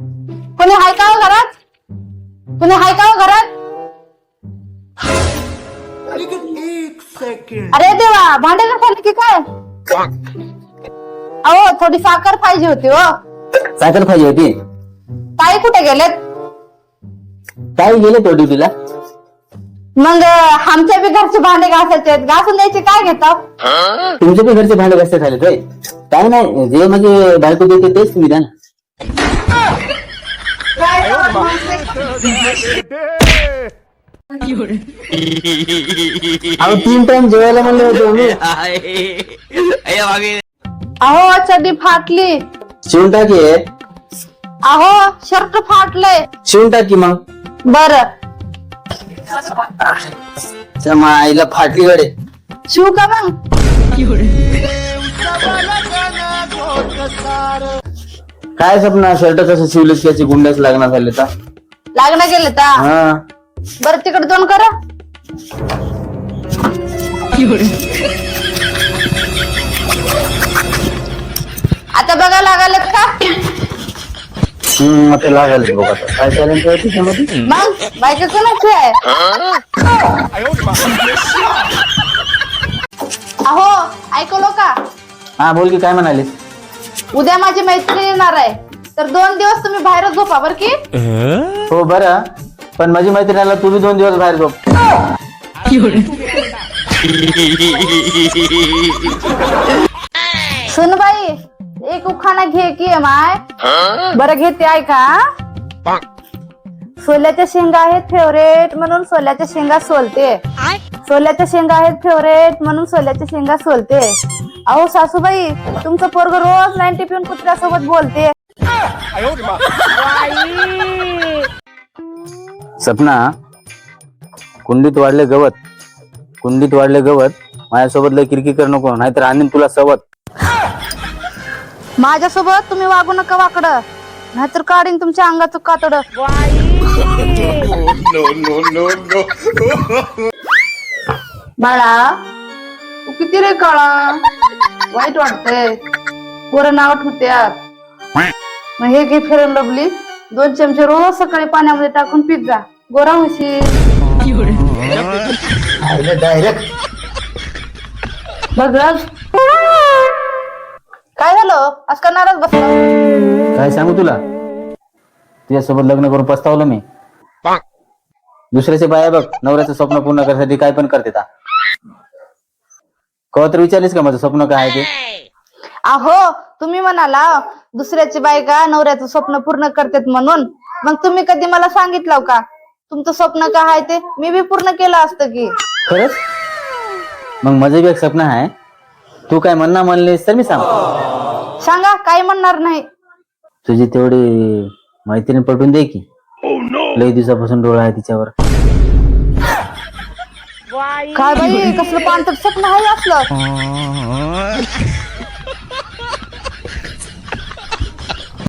कोणी हाय का हो घरात? कोणी हाय का हो घरात? अरे देवा भांडे घातले की काय? अहो थोडी साखर पाहिजे होती हो. साखर पाहिजे होती? ताई कुठे गेलेत? काय गेले तो ड्युटीला. मग आमच्या बी घरचे भांडे घासायचे आहेत. घासून द्यायचे काय घेतात? तुमचे पण घरचे भांडे कसे झाले काय काय नाही जे म्हणजे बायको देते तेच तुम्ही द्या ना. अहो तीन टाइम जेवायला म्हणले होते मी. अहो चड्डी फाटली. शिवून टाकी आहे. अहो शर्ट फाटलंय. शिवून टाकी मग. बर. त्या माईला फाटली गडे. शिव का मग? काय सपना? शर्ट कसं शिवलेस त्याची गुंडाच लागणार झाले तर? लागणं गेले तर? हा. बर तिकडे दोन करा. आता बघा लागालेत का? हम्म, ते लागेल बघ आता. काय चालेल ते त्याच्यामध्ये मग बायका कोणाची आहे. अहो ऐकलो का हा बोल की काय म्हणालीस उद्या माझी मैत्रीण येणार आहे. तर दोन दिवस तुम्ही बाहेर झोपा बर की? हो बरं. पण माझी मैत्रिणीला तू बी दोन दिवस बाहेर झोप. सुन बाई एक उखाणा घे की माय? बरं घेते ऐका सोल्याच्या शेंगा आहेत फेवरेट म्हणून सोल्याच्या शेंगा सोलते. सोल्याच्या शेंगा आहेत फेवरेट म्हणून सोल्याच्या शेंगा सोलते. अहो सासूबाई तुमचं पोरग रोज नाईन्टी पिऊन कुत्र्यासोबत बोलते. सपना कुंडीत वाढले गवत कुंडीत वाढले गवत माझ्यासोबत लय किरकिर कर नको नाहीतर आणीन तुला सवत. माझ्यासोबत तुम्ही वागू नका वाकड नाहीतर काढीन तुमच्या अंगाचं कातड. बाळा किती रे काळा? वाईट वाटतंय. पोरं नाव ठेवत्यात. मग हे घे फेरन लवली दोन चमचे रोज सकाळी पाण्यामध्ये टाकून पित जा. गोरा होशील. डायरेक्ट बघ राज. काय झालं? आज का नाराज बसला? काय सांगू तुला? तुझ्यासोबत लग्न करून पस्तावलं मी. दुसऱ्याचे बाया बघ नवऱ्याचं स्वप्न पूर्ण करण्यासाठी काय पण करते ता. कवा तर विचारलीस का माझं स्वप्न काय आहे ते? अहो तुम्ही म्हणाला दुसऱ्याची बायका नवऱ्याचं स्वप्न पूर्ण करतात म्हणून. मग तुम्ही कधी मला सांगितलं का? तुमचं स्वप्न काय आहे ते? मी बी पूर्ण केलं असतं की. खरंच? मग माझं बी एक स्वप्न आहे. तू काय म्हणणार म्हणलीस तर मी सांग सांगा काही म्हणणार नाही. तुझी तेवढी मैत्रीण पटवून दे की. लई दिवसापासून डोळा आहे तिच्यावर. काय बाई कसलं पांढर स्वप्न आहे असलं